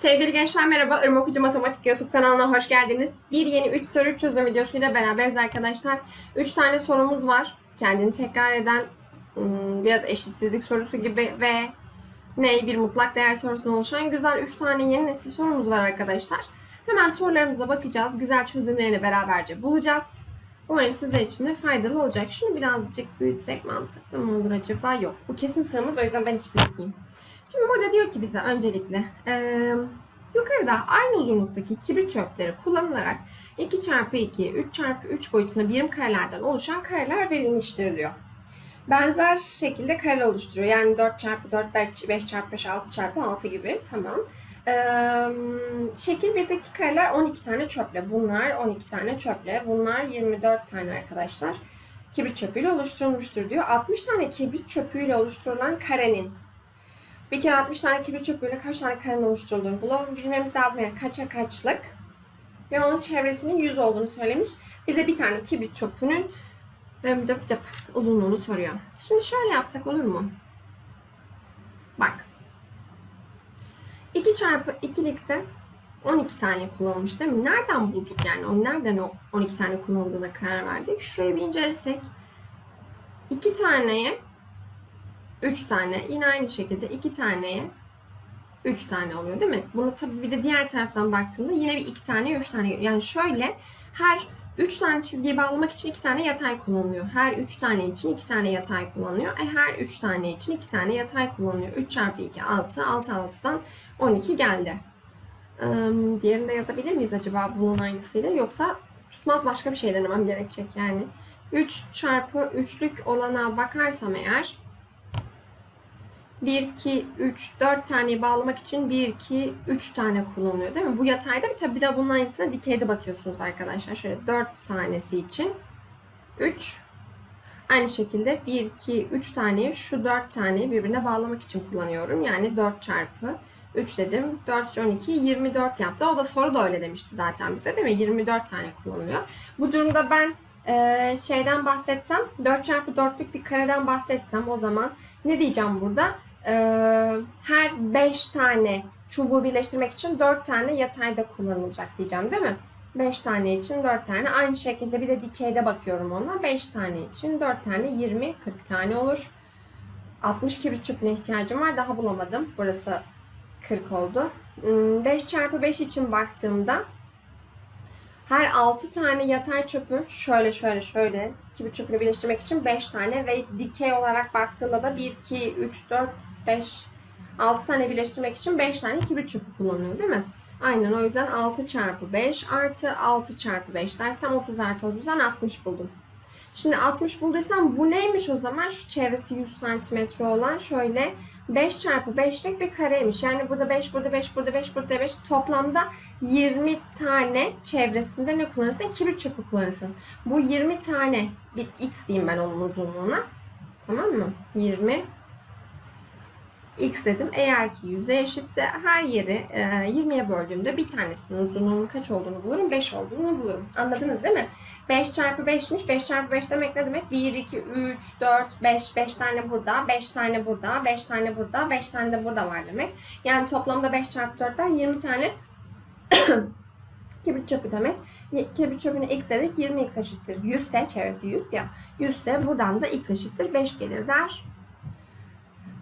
Sevgili gençler merhaba. Irmak Hoca Matematik YouTube kanalına hoş geldiniz. Bir yeni 3 soru 3 çözüm videosuyla beraberiz arkadaşlar. 3 tane sorumuz var. Kendini tekrar eden ım, biraz eşitsizlik sorusu gibi ve ney bir mutlak değer sorusuna oluşan güzel 3 tane yeni nesil sorumuz var arkadaşlar. Hemen sorularımıza bakacağız. Güzel çözümlerini beraberce bulacağız. Umarım sizler için de faydalı olacak. Şunu birazcık büyütsek mantıklı mı olur acaba? Yok. Bu kesin sığmaz o yüzden ben hiç büyütmeyeyim. Şimdi burada diyor ki bize öncelikle eee, yukarıda aynı uzunluktaki kibrit çöpleri kullanılarak 2 çarpı 2, 3 çarpı 3 boyutunda birim karelerden oluşan kareler verilmiştir diyor. Benzer şekilde kare oluşturuyor. Yani 4 çarpı 4, 5, 5 çarpı 5, 6 çarpı 6 gibi. Tamam. Eee, şekil 1'deki kareler 12 tane çöple. Bunlar 12 tane çöple. Bunlar 24 tane arkadaşlar. Kibrit çöpüyle oluşturulmuştur diyor. 60 tane kibrit çöpüyle oluşturulan karenin bir kere 60 tane kibrit çöpüyle kaç tane karenin oluşturulduğunu bulalım. Bilmemiz lazım yani kaça kaçlık. Ve onun çevresinin 100 olduğunu söylemiş. Bize bir tane kibrit çöpünün dıp dıp dıp uzunluğunu soruyor. Şimdi şöyle yapsak olur mu? Bak. 2 çarpı 2'likte 12 tane kullanılmış değil mi? Nereden bulduk yani? O nereden o 12 tane kullanıldığına karar verdik? Şurayı bir incelesek. 2 taneye 3 tane. Yine aynı şekilde 2 taneye 3 tane oluyor değil mi? Bunu tabii bir de diğer taraftan baktığımda yine bir 2 tane 3 tane. Yani şöyle her 3 tane çizgiyi bağlamak için 2 tane yatay kullanılıyor. Her 3 tane için 2 tane yatay kullanılıyor. E her 3 tane için 2 tane yatay kullanılıyor. 3 çarpı 2 6. 6 6'dan 12 geldi. Ee, diğerini de yazabilir miyiz acaba bunun aynısıyla? Yoksa tutmaz başka bir şey denemem gerekecek yani. 3 çarpı 3'lük olana bakarsam eğer 1, 2, 3, 4 taneyi bağlamak için 1, 2, 3 tane kullanılıyor değil mi? Bu yatayda bir tabi bir de bunun aynısına dikeyde bakıyorsunuz arkadaşlar. Şöyle 4 tanesi için 3. Aynı şekilde 1, 2, 3 taneyi şu 4 taneyi birbirine bağlamak için kullanıyorum. Yani 4 çarpı 3 dedim. 4, 3, 12, 24 yaptı. O da soru da öyle demişti zaten bize değil mi? 24 tane kullanılıyor. Bu durumda ben e, şeyden bahsetsem 4 çarpı 4'lük bir kareden bahsetsem o zaman ne diyeceğim burada? Ee, her 5 tane çubuğu birleştirmek için 4 tane yatayda kullanılacak diyeceğim değil mi? 5 tane için 4 tane. Aynı şekilde bir de dikeyde bakıyorum ona. 5 tane için 4 tane 20, 40 tane olur. 60 kibrit çöpüne ihtiyacım var. Daha bulamadım. Burası 40 oldu. 5 çarpı 5 için baktığımda her 6 tane yatay çöpü şöyle şöyle şöyle kibrit çöpünü birleştirmek için 5 tane ve dikey olarak baktığında da 1, 2, 3, 4, 5, 6 tane birleştirmek için 5 tane kibrit çöpü kullanıyor değil mi? Aynen o yüzden 6 çarpı 5 artı 6 çarpı 5 dersem 30 artı 30'dan 60 buldum. Şimdi 60 bulduysam bu neymiş o zaman? Şu çevresi 100 santimetre olan şöyle 5 çarpı 5'lik bir kareymiş. Yani burada 5, burada 5, burada 5, burada 5. Toplamda 20 tane çevresinde ne kullanırsın? Kibrit çöpü kullanırsın. Bu 20 tane bir x diyeyim ben onun uzunluğuna. Tamam mı? 20 x dedim. Eğer ki 100'e eşitse her yeri e, 20'ye böldüğümde bir tanesinin uzunluğunun kaç olduğunu bulurum. 5 olduğunu bulurum. Anladınız değil mi? 5 çarpı 5'miş. 5 çarpı 5 demek ne demek? 1, 2, 3, 4, 5. 5 tane burada, 5 tane burada, 5 tane burada, 5 tane de burada var demek. Yani toplamda 5 çarpı 4'ten 20 tane kibrit çöpü demek. Kibrit çöpüne x dedik 20x eşittir. 100 ise çevresi 100 ya. 100 ise buradan da x eşittir 5 gelir der.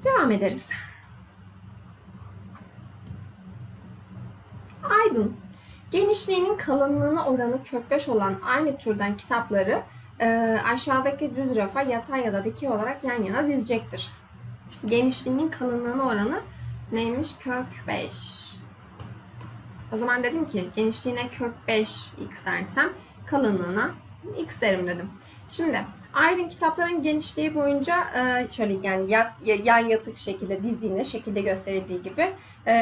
Devam ederiz. Aydın. Genişliğinin kalınlığına oranı kök 5 olan aynı türden kitapları e, aşağıdaki düz rafa yatay ya da dikey olarak yan yana dizecektir. Genişliğinin kalınlığına oranı neymiş? Kök 5. O zaman dedim ki genişliğine kök 5 x dersem kalınlığına x derim dedim. Şimdi Aydın kitapların genişliği boyunca e, şöyle yani yat, yan yatık şekilde dizdiğinde şekilde gösterildiği gibi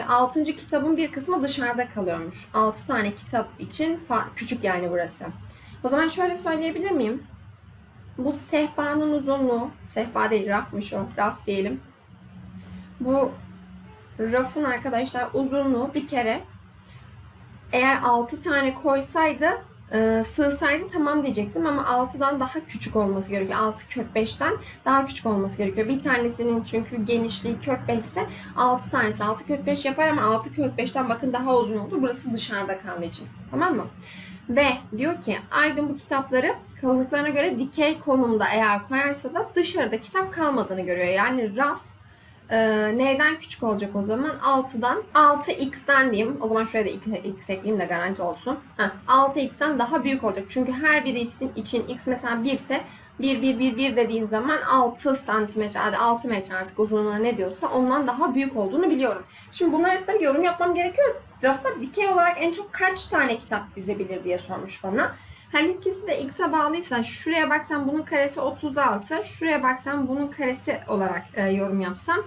6. kitabın bir kısmı dışarıda kalıyormuş. 6 tane kitap için küçük yani burası. O zaman şöyle söyleyebilir miyim? Bu sehpanın uzunluğu, sehpa değil rafmış o, raf diyelim. Bu rafın arkadaşlar uzunluğu bir kere eğer 6 tane koysaydı e, sığsaydı tamam diyecektim ama 6'dan daha küçük olması gerekiyor. 6 kök 5'ten daha küçük olması gerekiyor. Bir tanesinin çünkü genişliği kök 5 ise 6 tanesi 6 kök 5 yapar ama 6 kök 5'ten bakın daha uzun oldu. Burası dışarıda kaldığı için. Tamam mı? Ve diyor ki Aydın bu kitapları kalınlıklarına göre dikey konumda eğer koyarsa da dışarıda kitap kalmadığını görüyor. Yani raf e, neyden küçük olacak o zaman? 6'dan 6x'ten diyeyim. O zaman şuraya da x, ekleyeyim de garanti olsun. Heh, 6x'ten daha büyük olacak. Çünkü her biri için, için x mesela 1 ise 1 1 1 1 dediğin zaman 6 santimetre hadi 6 metre artık uzunluğuna ne diyorsa ondan daha büyük olduğunu biliyorum. Şimdi bunlar arasında bir yorum yapmam gerekiyor. Rafa dikey olarak en çok kaç tane kitap dizebilir diye sormuş bana. Her ikisi de x'e bağlıysa şuraya baksam bunun karesi 36, şuraya baksam bunun karesi olarak e, yorum yapsam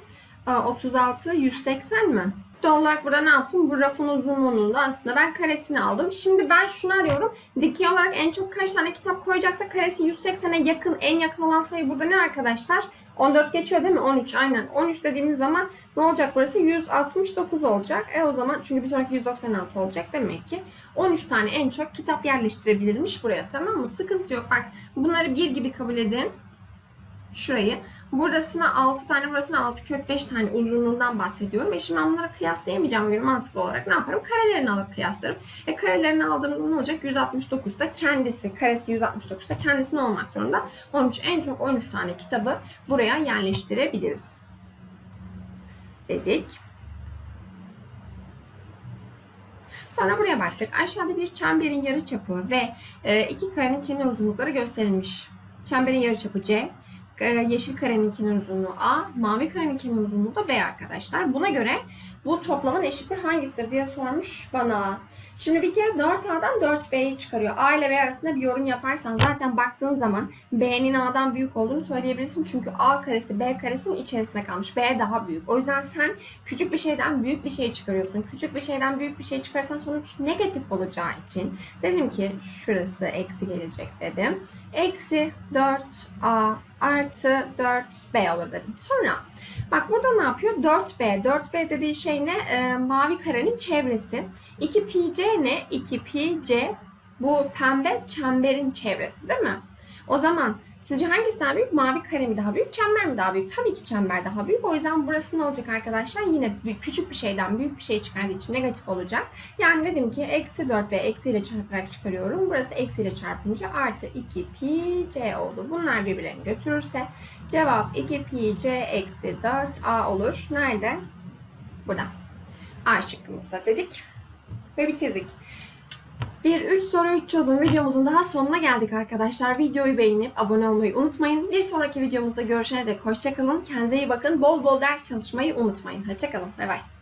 36 180 mi? Doğal olarak burada ne yaptım? Bu rafın uzunluğunun da aslında ben karesini aldım. Şimdi ben şunu arıyorum. Dikey olarak en çok kaç tane kitap koyacaksa karesi 180'e yakın, en yakın olan sayı burada ne arkadaşlar? 14 geçiyor değil mi? 13 aynen. 13 dediğimiz zaman ne olacak burası? 169 olacak. E o zaman çünkü bir sonraki 196 olacak demek ki. 13 tane en çok kitap yerleştirebilirmiş buraya tamam mı? Sıkıntı yok. Bak bunları bir gibi kabul edin. Şurayı. Burasına 6 tane, burasına 6 kök 5 tane uzunluğundan bahsediyorum. E şimdi ben bunları kıyaslayamayacağım göre mantıklı olarak ne yaparım? Karelerini alıp kıyaslarım. E karelerini aldığımda ne olacak? 169 ise kendisi, karesi 169 ise kendisi ne olmak zorunda? 13, en çok 13 tane kitabı buraya yerleştirebiliriz. Dedik. Sonra buraya baktık. Aşağıda bir çemberin yarıçapı ve e, iki karenin kenar uzunlukları gösterilmiş. Çemberin yarıçapı C, yeşil karenin kenar uzunluğu A, mavi karenin kenar uzunluğu da B arkadaşlar. Buna göre bu toplamın eşiti hangisidir diye sormuş bana. Şimdi bir kere 4A'dan 4B'yi çıkarıyor. A ile B arasında bir yorum yaparsan zaten baktığın zaman B'nin A'dan büyük olduğunu söyleyebilirsin. Çünkü A karesi B karesinin içerisinde kalmış. B daha büyük. O yüzden sen küçük bir şeyden büyük bir şey çıkarıyorsun. Küçük bir şeyden büyük bir şey çıkarsan sonuç negatif olacağı için dedim ki şurası eksi gelecek dedim. Eksi 4A artı 4B olur dedim. Sonra bak burada ne yapıyor? 4B. 4B dediği şey ne? Ee, mavi karenin çevresi. 2 pi c ne? 2 pi c bu pembe çemberin çevresi değil mi? O zaman sizce hangisi daha büyük? Mavi kare mi daha büyük? Çember mi daha büyük? Tabii ki çember daha büyük. O yüzden burası ne olacak arkadaşlar? Yine küçük bir şeyden büyük bir şey çıkardığı için negatif olacak. Yani dedim ki eksi 4b eksiyle çarparak çıkarıyorum. Burası eksiyle çarpınca artı 2 pi c oldu. Bunlar birbirlerini götürürse cevap 2 pi c eksi 4a olur. Nerede? Burada. A şıkkımızda dedik ve bitirdik. Bir 3 soru 3 çözüm videomuzun daha sonuna geldik arkadaşlar. Videoyu beğenip abone olmayı unutmayın. Bir sonraki videomuzda görüşene dek hoşçakalın. Kendinize iyi bakın. Bol bol ders çalışmayı unutmayın. Hoşçakalın. Bay bay.